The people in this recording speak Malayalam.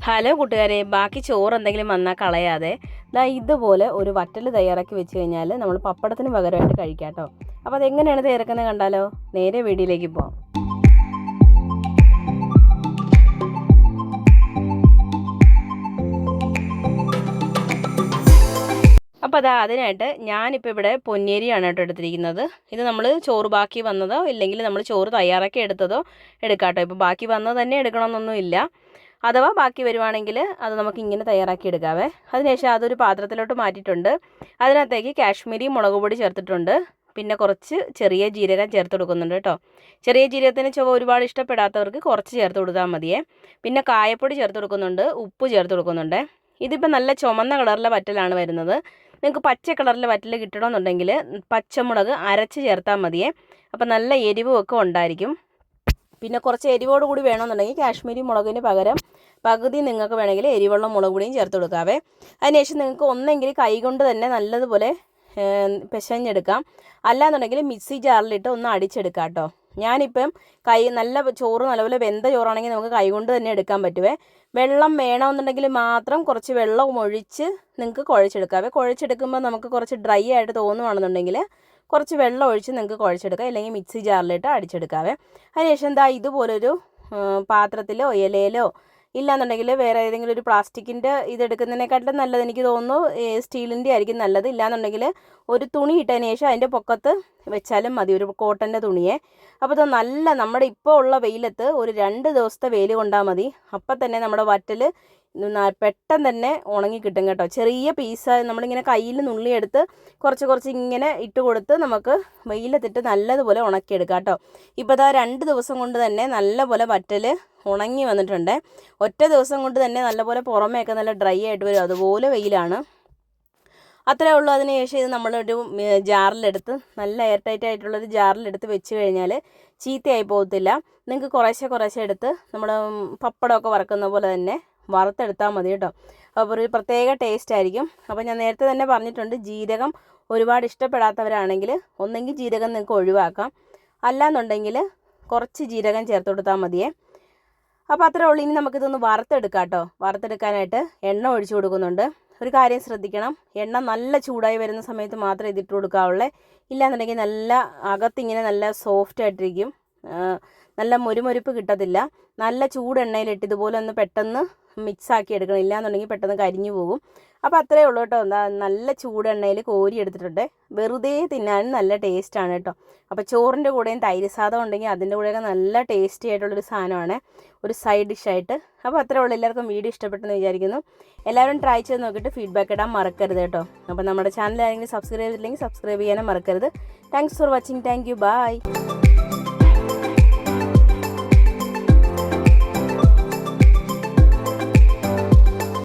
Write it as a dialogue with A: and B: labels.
A: ഹലോ കൂട്ടുകാരെ ബാക്കി ചോറ് എന്തെങ്കിലും വന്നാൽ കളയാതെ. ദാ ഇതുപോലെ ഒരു വറ്റൽ തയ്യാറാക്കി വെച്ച് കഴിഞ്ഞാൽ നമ്മൾ പപ്പടത്തിന് പകരമായിട്ട് കഴിക്കാം കേട്ടോ അപ്പോൾ അതെങ്ങനെയാണ് തയ്യാറാക്കുന്നത് കണ്ടാലോ? നേരെ വീടിയിലേക്ക് പോകാം അപ്പോൾ അതാ അതിനായിട്ട് ഞാനിപ്പോൾ ഇവിടെ പൊന്നേരിയാണ് കേട്ടോ എടുത്തിരിക്കുന്നത്. ഇത് നമ്മൾ ചോറ് ബാക്കി വന്നതോ ഇല്ലെങ്കിൽ നമ്മൾ ചോറ് തയ്യാറാക്കി എടുത്തതോ എടുക്കാം കേട്ടോ ഇപ്പോൾ ബാക്കി വന്നത് തന്നെ എടുക്കണമെന്നൊന്നും ഇല്ല അഥവാ ബാക്കി വരുവാണെങ്കിൽ അത് നമുക്ക് ഇങ്ങനെ തയ്യാറാക്കി എടുക്കാവേ. അതിനുശേഷം അതൊരു പാത്രത്തിലോട്ട് മാറ്റിയിട്ടുണ്ട്. അതിനകത്തേക്ക് കാശ്മീരി മുളക് പൊടി ചേർത്തിട്ടുണ്ട്. പിന്നെ കുറച്ച് ചെറിയ ജീരകം ചേർത്ത് കൊടുക്കുന്നുണ്ട് കേട്ടോ. ചെറിയ ജീരകത്തിന് ചുവ ഒരുപാട് ഇഷ്ടപ്പെടാത്തവർക്ക് കുറച്ച് ചേർത്ത് കൊടുത്താൽ മതിയേ. പിന്നെ കായപ്പൊടി ചേർത്ത് കൊടുക്കുന്നുണ്ട്. ഉപ്പ് ചേർത്ത് കൊടുക്കുന്നുണ്ട്. ഇതിപ്പോൾ നല്ല ചുമന്ന കളറിലെ വറ്റലാണ് വരുന്നത്. നിങ്ങൾക്ക് പച്ച കളറിലെ വറ്റൽ കിട്ടണമെന്നുണ്ടെങ്കിൽ പച്ചമുളക് അരച്ച് ചേർത്താൽ മതിയേ. അപ്പോൾ നല്ല എരിവും ഒക്കെ ഉണ്ടായിരിക്കും. പിന്നെ കുറച്ച് എരിവോട് കൂടി വേണമെന്നുണ്ടെങ്കിൽ കാശ്മീരി മുളകിന് പകരം പകുതി നിങ്ങൾക്ക് വേണമെങ്കിൽ എരിവെള്ളം മുളക് പൊടിയും ചേർത്ത് കൊടുക്കാവേ. അതിനുശേഷം നിങ്ങൾക്ക് ഒന്നെങ്കിൽ കൈകൊണ്ട് തന്നെ നല്ലതുപോലെ പിശഞ്ഞെടുക്കാം. അല്ലാന്നുണ്ടെങ്കിൽ മിക്സി ജാറിലിട്ട് ഒന്ന് അടിച്ചെടുക്കാം കേട്ടോ. ഞാനിപ്പം കൈ നല്ല ചോറ് നല്ലപോലെ വെന്ത ചോറാണെങ്കിൽ നമുക്ക് കൈകൊണ്ട് തന്നെ എടുക്കാൻ പറ്റുവേ. വെള്ളം വേണമെന്നുണ്ടെങ്കിൽ മാത്രം കുറച്ച് വെള്ളം ഒഴിച്ച് നിങ്ങൾക്ക് കുഴച്ചെടുക്കാവേ. കുഴച്ചെടുക്കുമ്പോൾ നമുക്ക് കുറച്ച് ഡ്രൈ ആയിട്ട് തോന്നുവാണെന്നുണ്ടെങ്കിൽ കുറച്ച് വെള്ളം ഒഴിച്ച് നിങ്ങൾക്ക് കുഴച്ചെടുക്കാം. അല്ലെങ്കിൽ മിക്സി ജാറിലിട്ട് അടിച്ചെടുക്കാവേ. അതിനുശേഷം എന്താ ഇതുപോലൊരു പാത്രത്തിലോ ഇലയിലോ ഇല്ലാന്നുണ്ടെങ്കിൽ വേറെ ഏതെങ്കിലും ഒരു പ്ലാസ്റ്റിക്കിന്റെ ഇതെടുക്കുന്നതിനെക്കാട്ടിലും നല്ലത് എനിക്ക് തോന്നുന്നു സ്റ്റീലിന്റെ ആയിരിക്കും നല്ലത്. ഇല്ലാന്നുണ്ടെങ്കിൽ ഒരു തുണി ഇട്ടതിന് ശേഷം അതിന്റെ പൊക്കത്ത് വെച്ചാലും മതി ഒരു കോട്ടന്റെ തുണിയെ. അപ്പോൾ ഇത് നല്ല നമ്മുടെ ഇപ്പോൾ ഉള്ള വെയിലത്ത് ഒരു രണ്ട് ദിവസത്തെ വെയിൽ കൊണ്ടാൽ മതി. അപ്പം തന്നെ നമ്മുടെ വറ്റൽ പെട്ടെന്ന് തന്നെ ഉണങ്ങി കിട്ടും കേട്ടോ. ചെറിയ പീസ് നമ്മളിങ്ങനെ കയ്യിൽ നുള്ളിയെടുത്ത് കുറച്ച് കുറച്ച് ഇങ്ങനെ ഇട്ട് കൊടുത്ത് നമുക്ക് വെയിലത്തിട്ട് നല്ലതുപോലെ ഉണക്കിയെടുക്കാം കേട്ടോ. ഇപ്പോൾ ഇതാ രണ്ട് ദിവസം കൊണ്ട് തന്നെ നല്ലപോലെ വറ്റൽ ഉണങ്ങി വന്നിട്ടുണ്ട്. ഒറ്റ ദിവസം കൊണ്ട് തന്നെ നല്ലപോലെ പുറമേയൊക്കെ നല്ല ഡ്രൈ ആയിട്ട് വരും. അതുപോലെ വെയിലാണ്. അത്രേ ഉള്ളൂ. അതിന് ശേഷം ഇത് നമ്മളൊരു ജാറിലെടുത്ത് നല്ല എയർ ടൈറ്റ് ആയിട്ടുള്ളൊരു ജാറിലെടുത്ത് വെച്ച് കഴിഞ്ഞാൽ ചീത്തയായി പോകത്തില്ല. നിങ്ങൾക്ക് കുറേശ്ശെ കുറേശ്ശെ എടുത്ത് നമ്മൾ പപ്പടമൊക്കെ വറക്കുന്ന പോലെ തന്നെ വറുത്തെടുത്താൽ മതി കേട്ടോ. അപ്പോൾ ഒരു പ്രത്യേക ടേസ്റ്റ് ആയിരിക്കും. അപ്പോൾ ഞാൻ നേരത്തെ തന്നെ പറഞ്ഞിട്ടുണ്ട് ജീരകം ഒരുപാട് ഇഷ്ടപ്പെടാത്തവരാണെങ്കിൽ ഒന്നെങ്കിൽ ജീരകം നിങ്ങൾക്ക് ഒഴിവാക്കാം. അല്ലാന്നുണ്ടെങ്കിൽ കുറച്ച് ജീരകം ചേർത്ത് കൊടുത്താൽ മതിയേ. അപ്പോൾ അത്രേ ഉള്ളൂ. ഇനി നമുക്കിതൊന്ന് വറുത്തെടുക്കാം കേട്ടോ. വറുത്തെടുക്കാനായിട്ട് എണ്ണ ഒഴിച്ചു കൊടുക്കുന്നുണ്ട്. ഒരു കാര്യം ശ്രദ്ധിക്കണം. എണ്ണ നല്ല ചൂടായി വരുന്ന സമയത്ത് മാത്രമേ ഇതിട്ട് കൊടുക്കാവുള്ളേ. ഇല്ലാന്നുണ്ടെങ്കിൽ നല്ല അകത്തിങ്ങനെ നല്ല സോഫ്റ്റ് ആയിട്ടിരിക്കും. നല്ല മൊരുമൊരുപ്പ് കിട്ടത്തില്ല. നല്ല ചൂടെണ്ണയിലിട്ട് ഇതുപോലെ ഒന്ന് പെട്ടെന്ന് മിക്സ് ആക്കി എടുക്കണം. ഇല്ലാന്നുണ്ടെങ്കിൽ പെട്ടെന്ന് കരിഞ്ഞു പോകും. അപ്പോൾ അത്രയേ ഉള്ളൂ കേട്ടോ. എന്താ നല്ല ചൂടെണ്ണയിൽ കോരി എടുത്തിട്ടുണ്ട്. വെറുതെ തിന്നാനും നല്ല ടേസ്റ്റാണ് കേട്ടോ. അപ്പോൾ ചോറിന്റെ കൂടെയും തൈര് സാധം ഉണ്ടെങ്കിൽ അതിന്റെ കൂടെയൊക്കെ നല്ല ടേസ്റ്റി ആയിട്ടുള്ളൊരു സാധനമാണ്. ഒരു സൈഡ് ഡിഷായിട്ട് അപ്പോൾ അത്രേ ഉള്ളൂ. എല്ലാവർക്കും വീഡിയോ ഇഷ്ടപ്പെട്ടെന്ന് വിചാരിക്കുന്നു. എല്ലാവരും ട്രൈ ചെയ്ത് നോക്കിയിട്ട് ഫീഡ്ബാക്ക് ഇടാൻ മറക്കരുത് കേട്ടോ. അപ്പോൾ നമ്മുടെ ചാനൽ ആരെങ്കിലും സബ്സ്ക്രൈബ് ചെയ്തില്ലെങ്കിൽ സബ്സ്ക്രൈബ് ചെയ്യാനും മറക്കരുത്. Thanks for watching thank you bye